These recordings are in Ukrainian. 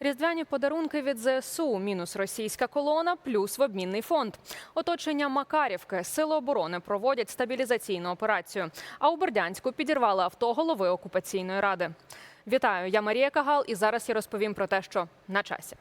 Різдвяні подарунки від ЗСУ, мінус російська колона, плюс в обмінний фонд. Оточення Макарівки, сили оборони проводять стабілізаційну операцію. А у Бердянську підірвали авто голови окупаційної ради. Вітаю, я Марія Кагал, і зараз я розповім про те, що на часі.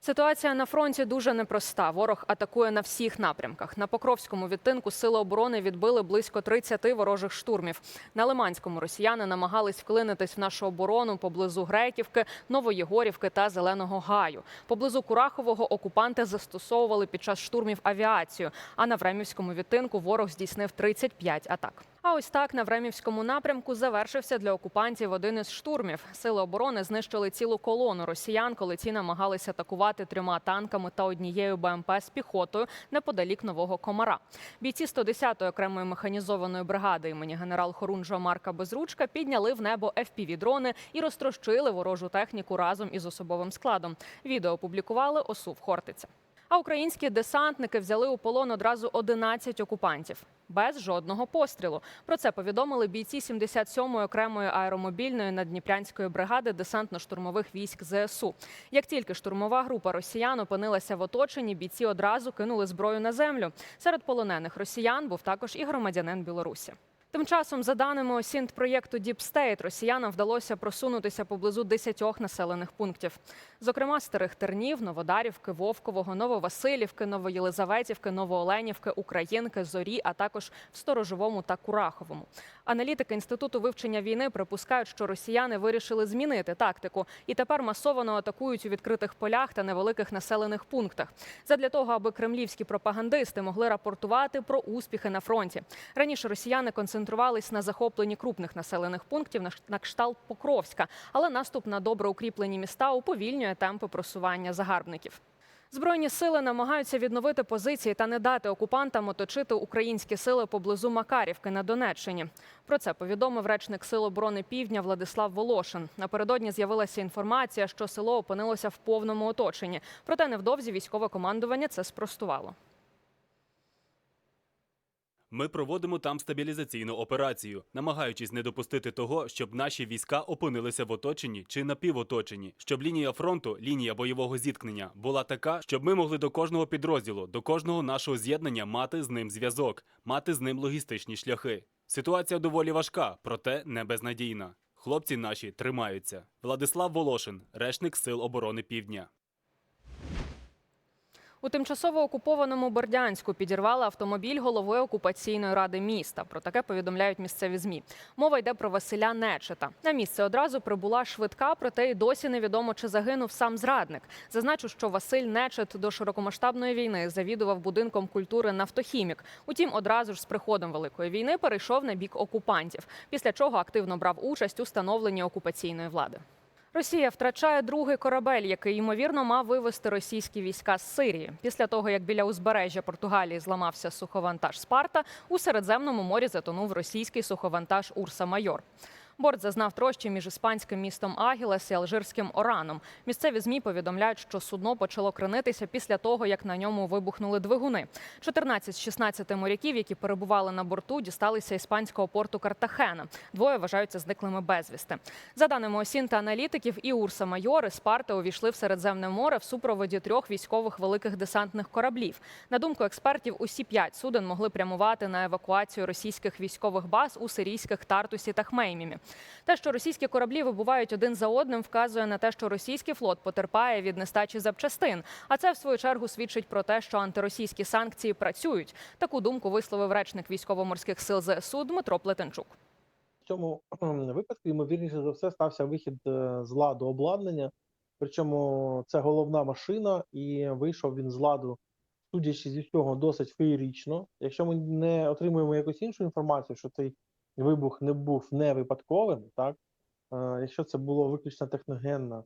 Ситуація на фронті дуже непроста. Ворог атакує на всіх напрямках. На Покровському відтинку сили оборони відбили близько 30 ворожих штурмів. На Лиманському росіяни намагались вклинитись в нашу оборону поблизу Греківки, Новоєгорівки та Зеленого Гаю. Поблизу Курахового окупанти застосовували під час штурмів авіацію. А на Времівському відтинку ворог здійснив 35 атак. Ось так на Времівському напрямку завершився для окупантів один із штурмів. Сили оборони знищили цілу колону росіян, коли ті намагалися атакувати трьома танками та однією БМП з піхотою неподалік нового комара. Бійці 110-ї окремої механізованої бригади імені генерал Хорунжа Марка Безручка підняли в небо FPV-дрони і розтрощили ворожу техніку разом із особовим складом. Відео опублікували ОСУВ Хортиця. А українські десантники взяли у полон одразу 11 окупантів без жодного пострілу. Про це повідомили бійці 77-ї окремої аеромобільної наддніпрянської бригади десантно-штурмових військ ЗСУ. Як тільки штурмова група росіян опинилася в оточенні, бійці одразу кинули зброю на землю. Серед полонених росіян був також і громадянин Білорусі. Тим часом, за даними осінт проєкту State, росіянам вдалося просунутися поблизу 10 населених пунктів. Зокрема, Старих Тернів, Новодарівки, Вовкового, Нововасилівки, Новоєлизаветівки, Новооленівки, Українки, Зорі, а також в Сторожовому та Кураховому. Аналітики інституту вивчення війни припускають, що росіяни вирішили змінити тактику і тепер масово атакують у відкритих полях та невеликих населених пунктах. Задля того, аби кремлівські пропагандисти могли рапортувати про успіхи на фронті. Раніше росіяни концентрувались на захопленні крупних населених пунктів на кшталт Покровська, але наступ на добре укріплені міста уповільнює темпи просування загарбників. Збройні сили намагаються відновити позиції та не дати окупантам оточити українські сили поблизу Макарівки на Донеччині. Про це повідомив речник Сил оборони Півдня Владислав Волошин. Напередодні з'явилася інформація, що село опинилося в повному оточенні. Проте невдовзі військове командування це спростувало. Ми проводимо там стабілізаційну операцію, намагаючись не допустити того, щоб наші війська опинилися в оточенні чи напівоточенні, щоб лінія фронту, лінія бойового зіткнення була така, щоб ми могли до кожного підрозділу, до кожного нашого з'єднання мати з ним зв'язок, мати з ним логістичні шляхи. Ситуація доволі важка, проте не безнадійна. Хлопці наші тримаються. Владислав Волошин, речник Сил оборони Півдня. У тимчасово окупованому Бердянську підірвали автомобіль голови окупаційної ради міста. Про таке повідомляють місцеві змі. Мова йде про Василя Нечета. На місце одразу прибула швидка, проте й досі невідомо, чи загинув сам зрадник. Зазначу, що Василь Нечет до широкомасштабної війни завідував будинком культури Нафтохімік. Утім, одразу ж з приходом великої війни перейшов на бік окупантів, після чого активно брав участь у становленні окупаційної влади. Росія втрачає другий корабель, який ймовірно мав вивести російські війська з Сирії. Після того, як біля узбережжя Португалії зламався суховантаж Спарта, у Середземному морі затонув російський суховантаж Урса Майор. Борт зазнав трощі між іспанським містом Агілес і алжирським Ораном. Місцеві змі повідомляють, що судно почало кренитися після того, як на ньому вибухнули двигуни. 14 з 16 моряків, які перебували на борту, дісталися іспанського порту Картахена. Двоє вважаються зниклими безвісти. За даними осін та аналітиків, і Урса Майор, і Спарта увійшли в Середземне море в супроводі трьох військових великих десантних кораблів. На думку експертів, усі п'ять суден могли прямувати на евакуацію російських військових баз у сирійських Тартусі та Хмеймімі. Те, що російські кораблі вибувають один за одним, вказує на те, що російський флот потерпає від нестачі запчастин. А це в свою чергу свідчить про те, що антиросійські санкції працюють. Таку думку висловив речник військово-морських сил ЗСУ Дмитро Плетенчук. В цьому випадку, ймовірніше за все, стався вихід е, з ладу обладнання. Причому це головна машина, і вийшов він з ладу, судячи зі всього, досить феєрично. Якщо ми не отримуємо якусь іншу інформацію, що цей вибух не був не випадковим, так? Е, якщо це було виключно техногенна е,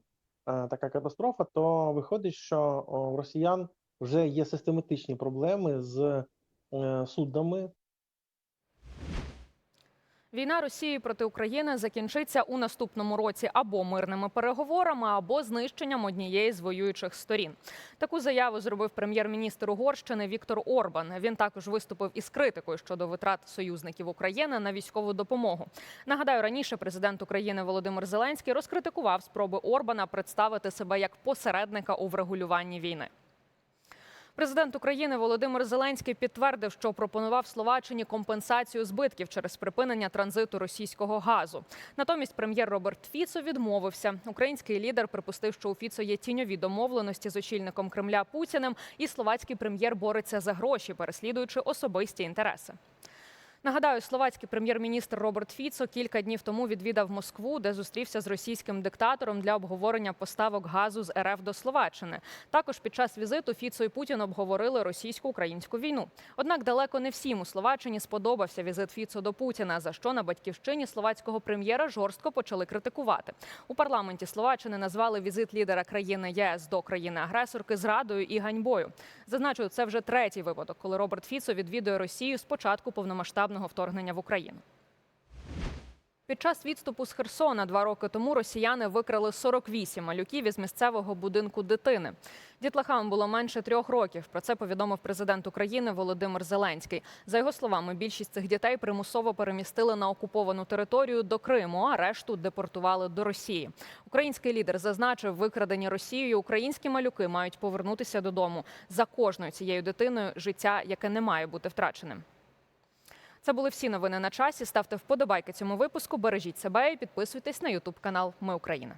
така катастрофа, то виходить, що у росіян вже є систематичні проблеми з е, суднами, Війна Росії проти України закінчиться у наступному році або мирними переговорами, або знищенням однієї з воюючих сторін. Таку заяву зробив прем'єр-міністр Угорщини Віктор Орбан. Він також виступив із критикою щодо витрат союзників України на військову допомогу. Нагадаю, раніше президент України Володимир Зеленський розкритикував спроби Орбана представити себе як посередника у врегулюванні війни. Президент України Володимир Зеленський підтвердив, що пропонував Словаччині компенсацію збитків через припинення транзиту російського газу. Натомість прем'єр Роберт Фіцо відмовився. Український лідер припустив, що у Фіцо є тіньові домовленості з очільником Кремля Путіним, і словацький прем'єр бореться за гроші, переслідуючи особисті інтереси. Нагадаю, словацький прем'єр-міністр Роберт Фіцо кілька днів тому відвідав Москву, де зустрівся з російським диктатором для обговорення поставок газу з РФ до Словаччини. Також під час візиту Фіцо і Путін обговорили російсько-українську війну. Однак далеко не всім у Словаччині сподобався візит Фіцо до Путіна, за що на батьківщині словацького прем'єра жорстко почали критикувати. У парламенті Словаччини назвали візит лідера країни ЄС до країни-агресорки зрадою і ганьбою. Зазначу, це вже третій випадок, коли Роберт Фіцо відвідує Росію з початку повномасштабного вторгнення в Україну. Під час відступу з Херсона два роки тому росіяни викрали 48 малюків із місцевого будинку дитини. Дітлахам було менше трьох років. Про це повідомив президент України Володимир Зеленський. За його словами, більшість цих дітей примусово перемістили на окуповану територію до Криму, а решту депортували до Росії. Український лідер зазначив, викрадені Росією українські малюки мають повернутися додому. За кожною цією дитиною життя, яке не має бути втраченим. Це були всі новини на часі. Ставте вподобайки цьому випуску. Бережіть себе і підписуйтесь на Ютуб канал Ми Україна.